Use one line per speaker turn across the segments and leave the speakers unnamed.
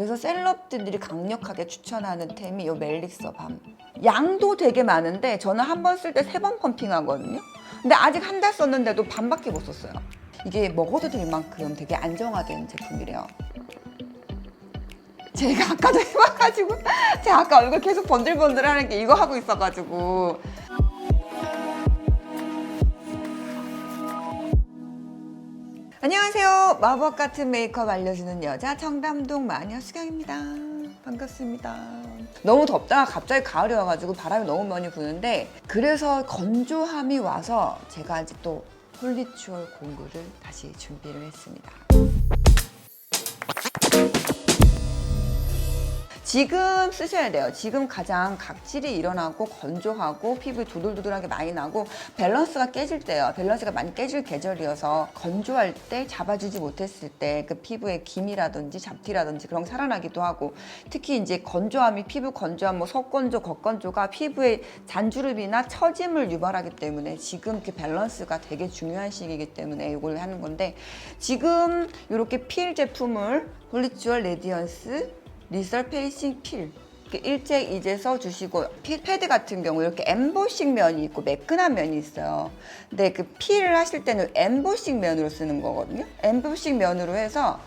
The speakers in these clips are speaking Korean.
그래서 셀럽들이 강력하게 추천하는 템이 이 멜릭서 밤. 양도 되게 많은데 저는 한 번 쓸 때 세 번 펌핑하거든요. 근데 아직 한 달 썼는데도 반밖에 못 썼어요. 이게 먹어도 될 만큼 되게 안정화된 제품이래요. 제가 아까도 해봐가지고 제가 아까 얼굴 계속 번들번들하는 게 이거 하고 있어가지고 안녕하세요. 마법 같은 메이크업 알려주는 여자 청담동 마녀 수경입니다. 반갑습니다. 너무 덥다가 갑자기 가을이 와가지고 바람이 너무 많이 부는데 그래서 건조함이 와서 제가 아직 또 홀리추얼 공구를 다시 준비를 했습니다 지금 쓰셔야 돼요. 지금 가장 각질이 일어나고 건조하고 피부 도돌도돌하게 많이 나고 밸런스가 깨질 때요. 밸런스가 많이 깨질 계절이어서 건조할 때 잡아주지 못했을 때 그 피부의 기미라든지 잡티라든지 그런 게 살아나기도 하고 특히 이제 건조함이 피부 건조함 뭐 속건조, 겉건조가 피부에 잔주름이나 처짐을 유발하기 때문에 지금 그 밸런스가 되게 중요한 시기이기 때문에 이걸 하는 건데 지금 이렇게 필 제품을 홀리주얼 레디언스 리설페이싱 필 일제 이제 써주시고 피- 패드 같은 경우 이렇게 엠보싱 면이 있고 매끈한 면이 있어요. 근데 그 필을 하실 때는 엠보싱 면으로 쓰는 거거든요. 엠보싱 면으로 해서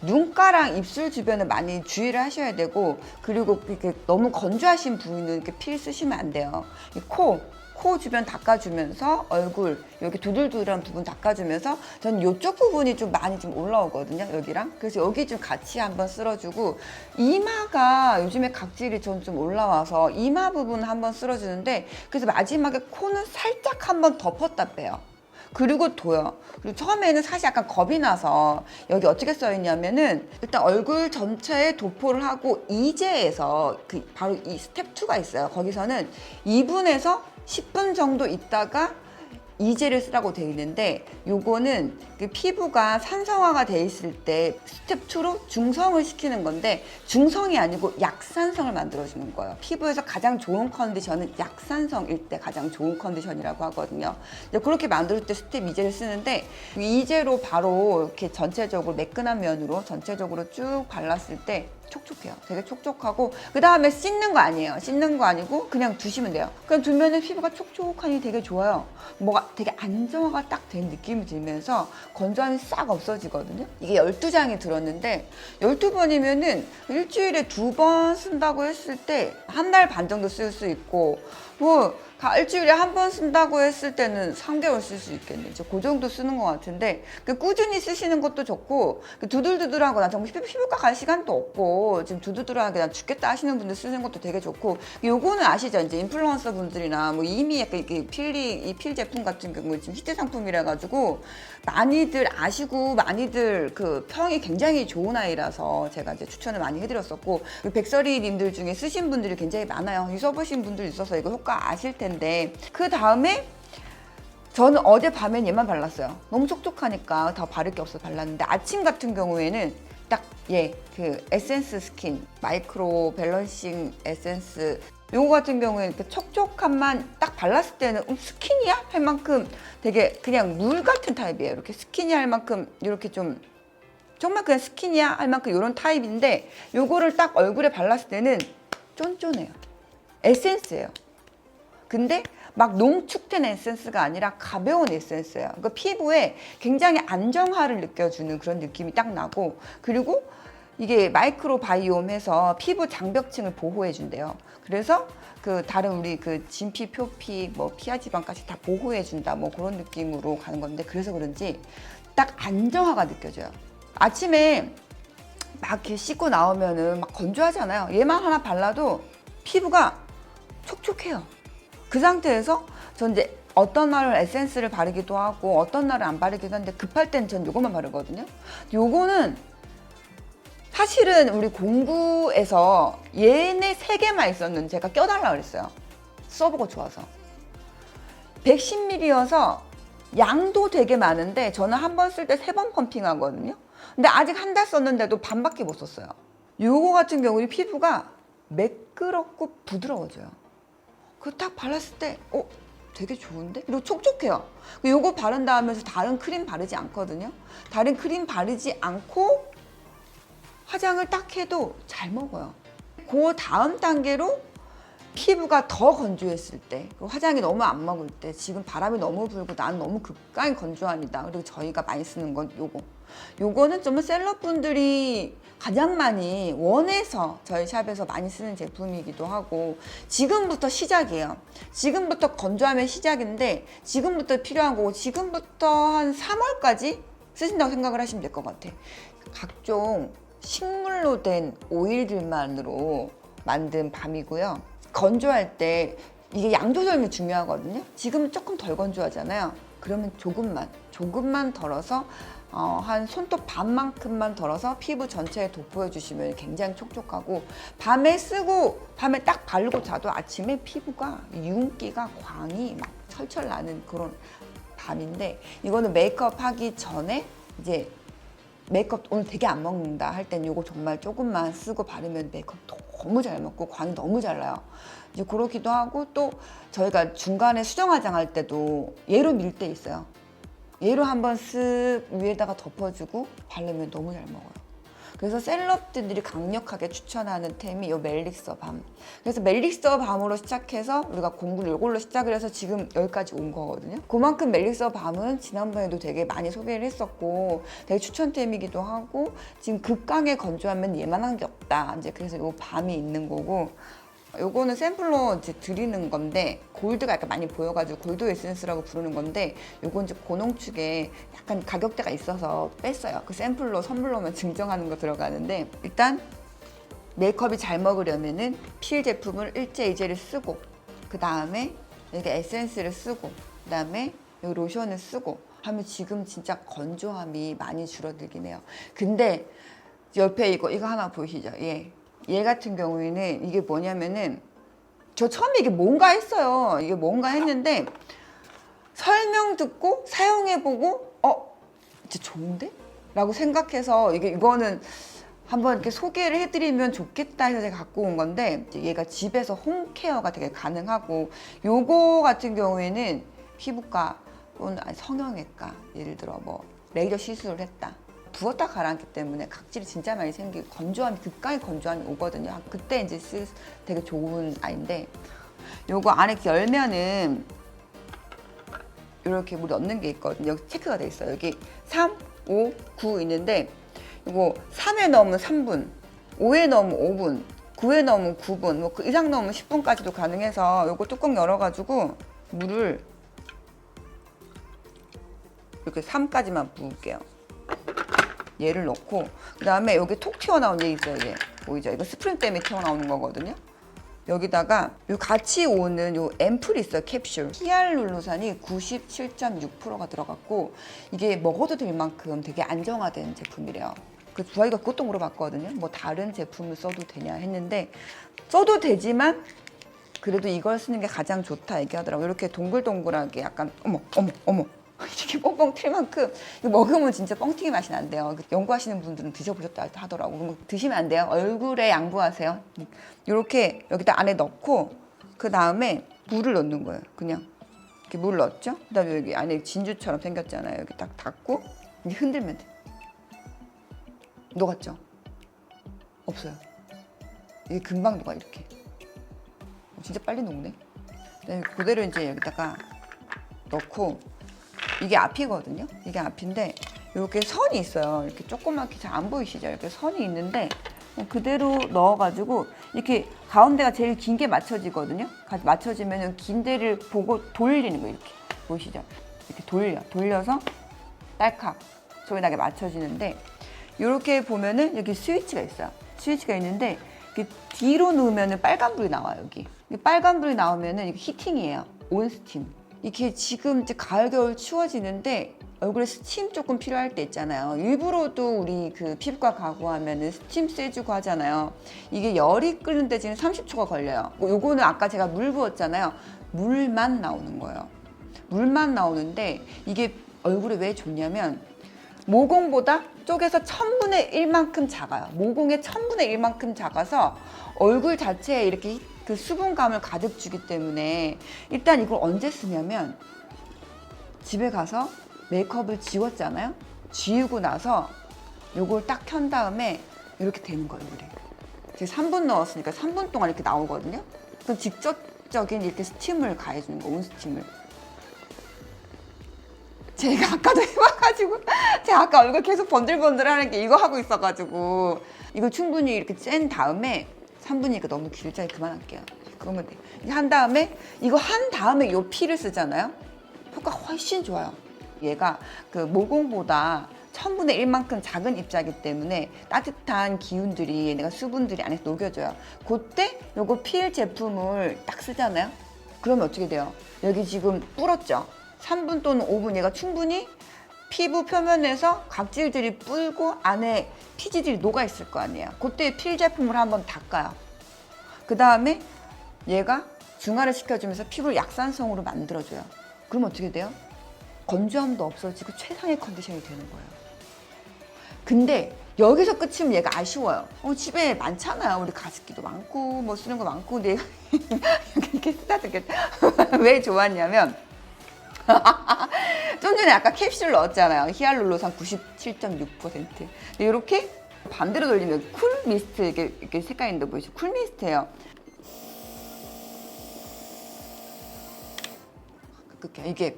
눈가랑 입술 주변을 많이 주의를 하셔야 되고 그리고 이렇게 너무 건조하신 부위는 이렇게 필 쓰시면 안 돼요. 이 코, 코 주변 닦아주면서 얼굴 여기 두들두들한 부분 닦아주면서 저는 이쪽 부분이 좀 많이 좀 올라오거든요 여기랑 그래서 여기 좀 같이 한번 쓸어주고 이마가 요즘에 각질이 전 좀 올라와서 이마 부분 한번 쓸어주는데 그래서 마지막에 코는 살짝 한번 덮었다 빼요 그리고 둬요. 그리고 처음에는 사실 약간 겁이 나서 여기 어떻게 써 있냐면은 일단 얼굴 전체에 도포를 하고 이제에서 그 바로 이 스텝 2가 있어요. 거기서는 2분에서 10분 정도 있다가 이제를 쓰라고 돼 있는데 요거는 그 피부가 산성화가 돼 있을 때 스텝 2로 중성을 시키는 건데 중성이 아니고 약산성을 만들어 주는 거예요. 피부에서 가장 좋은 컨디션은 약산성일 때 가장 좋은 컨디션이라고 하거든요. 그렇게 만들 때 스텝 이제를 쓰는데 이제로 바로 이렇게 전체적으로 매끈한 면으로 전체적으로 쭉 발랐을 때 촉촉해요. 되게 촉촉하고 그 다음에 씻는 거 아니에요. 씻는 거 아니고 그냥 두시면 돼요. 그냥 두면은 피부가 촉촉하니 되게 좋아요. 뭐가 되게 안정화가 딱 된 느낌이 들면서 건조함이 싹 없어지거든요. 이게 12장이 들었는데 12번이면은 일주일에 두 번 쓴다고 했을 때 한 달 반 정도 쓸 수 있고 뭐다 일주일에 한 번 쓴다고 했을 때는 3개월 쓸 수 있겠네. 이제 그 정도 쓰는 것 같은데 그 꾸준히 쓰시는 것도 좋고 그 두들두들하고 나 정말 피부, 피부과 갈 시간도 없고 지금 두들두들하게 난 죽겠다 하시는 분들 쓰는 것도 되게 좋고 요거는 아시죠? 이제 인플루언서 분들이나 뭐 이미 약간 이렇게 필리 이 필 제품 같은 경우 지금 히트 상품이라 가지고 많이들 아시고 많이들 그 평이 굉장히 좋은 아이라서 제가 이제 추천을 많이 해드렸었고 그 백설이님들 중에 쓰신 분들이 굉장히 많아요. 이 써보신 분들 있어서 이거 효과 아실 텐데 그 다음에 저는 어제 밤엔 얘만 발랐어요. 너무 촉촉하니까 더 바를 게 없어서 발랐는데 아침 같은 경우에는 딱 예 그 에센스 스킨 마이크로 밸런싱 에센스 요거 같은 경우에는 이렇게 촉촉함만 딱 발랐을 때는 음, 스킨이야 할 만큼 되게 그냥 물 같은 타입이에요. 이렇게 스킨이 할 만큼 이렇게 좀 정말 그냥 스킨이야 할 만큼 이런 타입인데 요거를 딱 얼굴에 발랐을 때는 쫀쫀해요. 에센스예요. 근데 막 농축된 에센스가 아니라 가벼운 에센스예요. 그러니까 피부에 굉장히 안정화를 느껴주는 그런 느낌이 딱 나고 그리고 이게 마이크로 바이옴해서 피부 장벽층을 보호해 준대요. 그래서 그 다른 우리 그 진피, 표피, 뭐 피하 지방까지 다 보호해 준다. 뭐 그런 느낌으로 가는 건데 그래서 그런지 딱 안정화가 느껴져요. 아침에 막 이렇게 씻고 나오면은 막 건조하잖아요. 얘만 하나 발라도 피부가 촉촉해요. 그 상태에서 전 이제 어떤 날은 에센스를 바르기도 하고 어떤 날은 안 바르기도 하는데 급할 땐 전 요것만 바르거든요. 요거는 사실은 우리 공구에서 얘네 세 개만 있었는데 제가 껴달라 그랬어요. 써보고 좋아서. 110ml여서 양도 되게 많은데 저는 한 번 쓸 때 세 번 펌핑 하거든요. 근데 아직 한 달 썼는데도 반밖에 못 썼어요. 요거 같은 경우는 피부가 매끄럽고 부드러워져요. 그딱 발랐을 때, 어, 되게 좋은데? 그리고 촉촉해요. 요거 바른 다음에서 다른 크림 바르지 않거든요. 다른 크림 바르지 않고 화장을 딱 해도 잘 먹어요. 그 다음 단계로 피부가 더 건조했을 때, 그리고 화장이 너무 안 먹을 때, 지금 바람이 너무 불고 난 너무 극강의 건조함이다. 그리고 저희가 많이 쓰는 건 요거. 요거는 좀 셀럽분들이 가장 많이 원해서 저희 샵에서 많이 쓰는 제품이기도 하고 지금부터 시작이에요. 지금부터 건조하면 시작인데 지금부터 필요한 거고 지금부터 한 3월까지 쓰신다고 생각을 하시면 될 것 같아. 각종 식물로 된 오일들만으로 만든 밤이고요. 건조할 때 이게 양 조절이 중요하거든요. 지금 조금 덜 건조하잖아요. 그러면 조금만, 조금만 덜어서 어, 한 손톱 반만큼만 덜어서 피부 전체에 도포해 주시면 굉장히 촉촉하고 밤에 쓰고 밤에 딱 바르고 자도 아침에 피부가 윤기가 광이 막 철철 나는 그런 밤인데 이거는 메이크업 하기 전에 이제 메이크업 오늘 되게 안 먹는다 할 땐 이거 정말 조금만 쓰고 바르면 메이크업 너무 잘 먹고 광이 너무 잘 나요. 이제 그렇기도 하고 또 저희가 중간에 수정 화장할 때도 얘로 밀 때 있어요. 얘로 한번 쓱 위에다가 덮어주고 바르면 너무 잘 먹어요. 그래서 셀럽들이 강력하게 추천하는 템이 이 멜릭서 밤. 그래서 멜릭서 밤으로 시작해서 우리가 공부를 이걸로 시작을 해서 지금 여기까지 온 거거든요. 그만큼 멜릭서 밤은 지난번에도 되게 많이 소개를 했었고 되게 추천템이기도 하고 지금 극강의 건조하면 얘만 한 게 없다. 이제 그래서 이 밤이 있는 거고 요거는 샘플로 이제 드리는 건데 골드가 약간 많이 보여가지고 골드 에센스라고 부르는 건데 요건 이제 고농축에 약간 가격대가 있어서 뺐어요. 그 샘플로 선물로만 증정하는 거 들어가는데 일단 메이크업이 잘 먹으려면은 필 제품을 일제 이제를 쓰고 그 다음에 이렇게 에센스를 쓰고 그 다음에 요 로션을 쓰고 하면 지금 진짜 건조함이 많이 줄어들긴 해요. 근데 옆에 이거 이거 하나 보이시죠? 예. 얘 같은 경우에는 이게 뭐냐면은 저 처음에 이게 뭔가 했어요. 이게 뭔가 했는데 설명 듣고 사용해보고 어 진짜 좋은데? 라고 생각해서 이게 이거는 한번 이렇게 소개를 해드리면 좋겠다 해서 제가 갖고 온 건데 얘가 집에서 홈케어가 되게 가능하고 요거 같은 경우에는 피부과 또는 성형외과 예를 들어 뭐 레이저 시술을 했다 부었다 가라앉기 때문에 각질이 진짜 많이 생기고 건조함이 극강의 건조함이 오거든요 그때 이제 쓸 되게 좋은 아이인데 요거 안에 이렇게 열면은 이렇게 물이 넣는 게 있거든요. 여기 체크가 돼 있어요. 여기 3, 5, 9 있는데 이거 3에 넣으면 3분, 5에 넣으면 5분, 9에 넣으면 9분, 뭐 그 이상 넣으면 10분까지도 가능해서 이거 뚜껑 열어가지고 물을 이렇게 3까지만 부을게요. 얘를 넣고 그 다음에 여기 톡 튀어나온 얘 있어요. 얘 보이죠? 이거 스프링 때문에 튀어나오는 거거든요. 여기다가 요 같이 오는 요 앰플이 있어요 캡슐 히알룰로산이 97.6%가 들어갔고 이게 먹어도 될 만큼 되게 안정화된 제품이래요 그 주아이가 그것도 물어봤거든요 뭐 다른 제품을 써도 되냐 했는데 써도 되지만 그래도 이걸 쓰는 게 가장 좋다 얘기하더라고요 이렇게 동글동글하게 약간 어머 어머 어머 이렇게 뻥뻥 튈 만큼 먹으면 진짜 뻥튀기 맛이 난대요. 그 연구하시는 분들은 드셔보셨다 하더라고. 드시면 안 돼요. 얼굴에 양보하세요. 이렇게 여기다 안에 넣고 그 다음에 물을 넣는 거예요. 그냥 이렇게 물 넣었죠. 그다음에 여기 안에 진주처럼 생겼잖아요. 여기 딱 닫고 이제 흔들면 돼. 녹았죠? 없어요. 이게 금방 녹아 이렇게. 어, 진짜 빨리 녹네. 그다음에 그대로 이제 여기다가 넣고 이게 앞이거든요. 이게 앞인데 이렇게 선이 있어요. 이렇게 조그맣게 잘 안 보이시죠? 이렇게 선이 있는데 그대로 넣어가지고 이렇게 가운데가 제일 긴 게 맞춰지거든요. 가- 맞춰지면 긴 데를 보고 돌리는 거예요. 이렇게 보이시죠? 이렇게 돌려 돌려서 딸칵 저기다게 맞춰지는데 이렇게 보면은 여기 스위치가 있어요. 스위치가 있는데 뒤로 누우면은 빨간불이 나와요 여기. 이 빨간불이 나오면은 이게 히팅이에요. 온 스팀. 이게 지금 이제 가을 겨울 추워지는데 얼굴에 스팀 조금 필요할 때 있잖아요. 일부러도 우리 그 피부과 가고 하면은 스팀 쐬주고 하잖아요. 이게 열이 끓는 데 지금 30초가 걸려요. 뭐 요거는 아까 제가 물 부었잖아요. 물만 나오는 거예요. 물만 나오는데 이게 얼굴에 왜 좋냐면 모공보다 쪽에서 천분의 일만큼 작아요. 모공의 천분의 일만큼 작아서 얼굴 자체에 이렇게 그 수분감을 가득 주기 때문에 일단 이걸 언제 쓰냐면 집에 가서 메이크업을 지웠잖아요. 지우고 나서 요걸 딱 켠 다음에 이렇게 되는 거예요, 얼굴이. 제가 3분 넣었으니까 3분 동안 이렇게 나오거든요. 그럼 직접적인 이렇게 스팀을 가해주는 거, 온 스팀을. 제가 아까도 해봐가지고 제가 아까 얼굴 계속 번들번들 하는 게 이거 하고 있어가지고 이거 충분히 이렇게 짠 다음에 3분이니까 너무 길잖아요. 그만할게요. 그러면 돼. 한 다음에 이거 한 다음에 요 피를 쓰잖아요. 효과 훨씬 좋아요. 얘가 그 모공보다 1000분의 1만큼 작은 입자이기 때문에 따뜻한 기운들이 내가 수분들이 안에 녹여져요. 그때 요거 필 제품을 딱 쓰잖아요. 그러면 어떻게 돼요? 여기 지금 불었죠? 3분 또는 5분 얘가 충분히 피부 표면에서 각질들이 불고 안에 피지들이 녹아 있을 거 아니에요. 그때 필 제품을 한번 닦아요. 그 다음에 얘가 중화를 시켜주면서 피부를 약산성으로 만들어줘요. 그럼 어떻게 돼요? 건조함도 없어지고 최상의 컨디션이 되는 거예요. 근데 여기서 끝이면 얘가 아쉬워요. 어, 집에 많잖아요. 우리 가습기도 많고 뭐 쓰는 거 많고 근데 얘가 이렇게 쓰다듬겠다. 왜 좋았냐면 좀 전에 아까 캡슐 넣었잖아요. 히알루론산 97.6%. 근데 이렇게 반대로 돌리면 쿨 미스트 이게 이렇게 색깔 있는데 보이시죠? 쿨 미스트예요. 그렇게 이게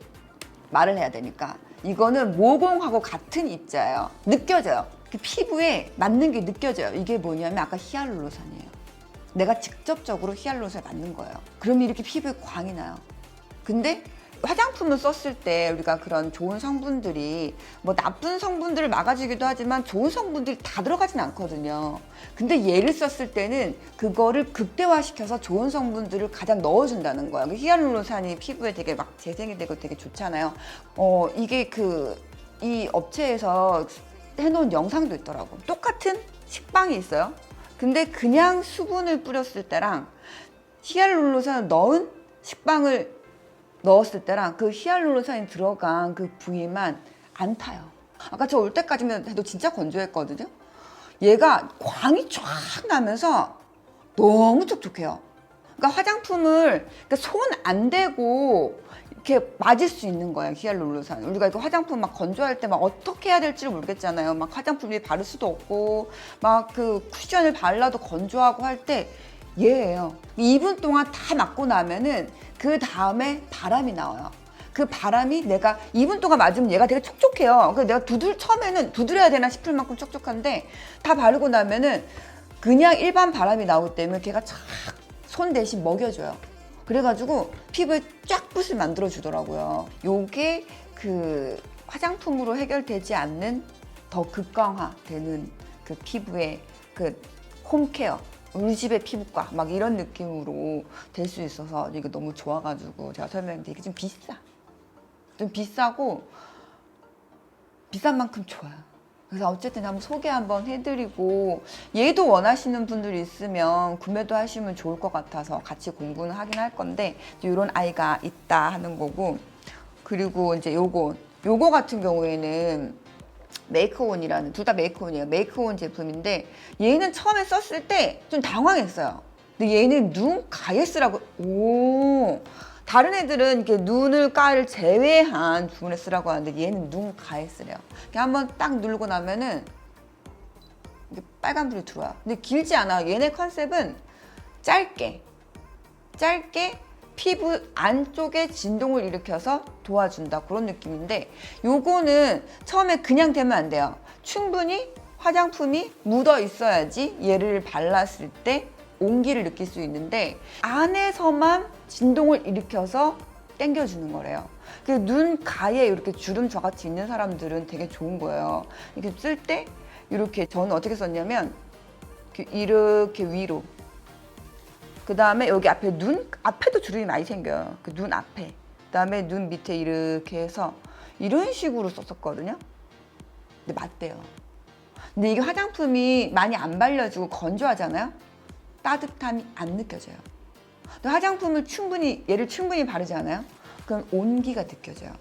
말을 해야 되니까 이거는 모공하고 같은 입자예요. 느껴져요. 그 피부에 맞는 게 느껴져요. 이게 뭐냐면 아까 히알루론산이에요. 내가 직접적으로 히알루론산을 맞는 거예요. 그러면 이렇게 피부에 광이 나요. 근데 화장품을 썼을 때 우리가 그런 좋은 성분들이 뭐 나쁜 성분들을 막아주기도 하지만 좋은 성분들이 다 들어가진 않거든요. 근데 얘를 썼을 때는 그거를 극대화시켜서 좋은 성분들을 가장 넣어준다는 거예요. 그 히알루론산이 피부에 되게 막 재생이 되고 되게 좋잖아요. 어, 이게 그, 이 업체에서 해놓은 영상도 있더라고. 똑같은 식빵이 있어요. 근데 그냥 수분을 뿌렸을 때랑 히알루론산을 넣은 식빵을 넣었을 때랑 그 히알루론산이 들어간 그 부위만 안 타요. 아까 저 올 때까지만 해도 진짜 건조했거든요. 얘가 광이 쫙 나면서 너무 촉촉해요. 그러니까 화장품을 그러니까 손 안 대고 이렇게 맞을 수 있는 거예요 히알루론산. 우리가 이거 화장품 막 건조할 때 막 어떻게 해야 될지 모르겠잖아요. 막 화장품이 바를 수도 없고 막 그 쿠션을 발라도 건조하고 할 때 얘예요. 2분 동안 다 맞고 나면은 그 다음에 바람이 나와요. 그 바람이 내가 2분 동안 맞으면 얘가 되게 촉촉해요. 그래서 내가 두들 처음에는 두드려야 되나 싶을 만큼 촉촉한데 다 바르고 나면은 그냥 일반 바람이 나오기 때문에 걔가 착손 대신 먹여줘요. 그래가지고 피부에 쫙 붓을 만들어 주더라고요. 요게 그 화장품으로 해결되지 않는 더 극강화되는 그 피부의 그 홈케어. 우리 집의 피부과 막 이런 느낌으로 될 수 있어서 이게 너무 좋아가지고 제가 설명했는데 이게 좀 비싸. 좀 비싸고 비싼 만큼 좋아요. 그래서 어쨌든 한번 소개 한번 해드리고 얘도 원하시는 분들이 있으면 구매도 하시면 좋을 것 같아서 같이 공부는 하긴 할 건데 이런 아이가 있다 하는 거고 그리고 이제 요거 요거 같은 경우에는 메이크온이라는 둘 다 메이크온이에요. 메이크온 제품인데 얘는 처음에 썼을 때 좀 당황했어요. 근데 얘는 눈 가에 쓰라고 오 다른 애들은 이렇게 눈을 깔 제외한 부분에 쓰라고 하는데 얘는 눈. 이렇게 한번 딱 누르고 나면은 빨간불이 들어와요. 근데 길지 않아. 얘네 컨셉은 짧게 짧게 피부 안쪽에 진동을 일으켜서 도와준다. 그런 느낌인데 요거는 처음에 그냥 되면 안 돼요. 충분히 화장품이 묻어 있어야지 얘를 발랐을 때 온기를 느낄 수 있는데 안에서만 진동을 일으켜서 당겨주는 거래요. 그눈 가에 이렇게 주름 저같이 있는 사람들은 되게 좋은 거예요. 이렇게 쓸 때 이렇게 저는 어떻게 썼냐면 이렇게 이렇게 위로 그 다음에 여기 앞에 눈 앞에도 주름이 많이 생겨요. 그 눈 앞에. 그 다음에 눈 밑에 이렇게 해서 이런 식으로 썼었거든요. 근데 맞대요. 근데 이게 화장품이 많이 안 발려지고 건조하잖아요. 따뜻함이 안 느껴져요. 근데 화장품을 충분히 얘를 충분히 바르지 않아요? 그럼 온기가 느껴져요.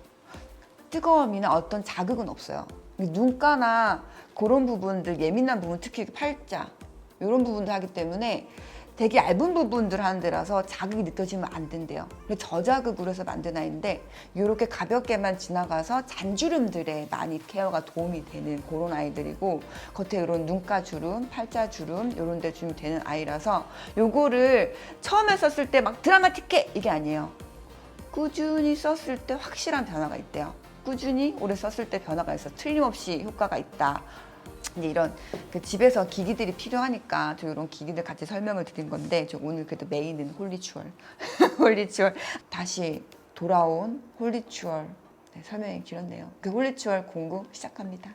뜨거움이나 어떤 자극은 없어요. 눈가나 그런 부분들 예민한 부분 특히 팔자 이런 부분도 하기 때문에 되게 얇은 부분들 하는 데라서 자극이 느껴지면 안 된대요. 그래서 저자극으로 해서 만든 아이인데 이렇게 가볍게만 지나가서 잔주름들에 많이 케어가 도움이 되는 그런 아이들이고 겉에 이런 눈가 주름, 팔자 주름 이런 데 주름이 되는 아이라서 요거를 처음에 썼을 때 막 드라마틱해 이게 아니에요. 꾸준히 썼을 때 확실한 변화가 있대요. 꾸준히 오래 썼을 때 변화가 있어 틀림없이 효과가 있다. 이제 이런 그 집에서 기기들이 필요하니까 저 이런 기기들 같이 설명을 드린 건데 저 오늘 그래도 메인은 홀리추얼. 홀리추얼 다시 돌아온 홀리추얼. 네, 설명이 길었네요. 그 홀리추얼 공부 시작합니다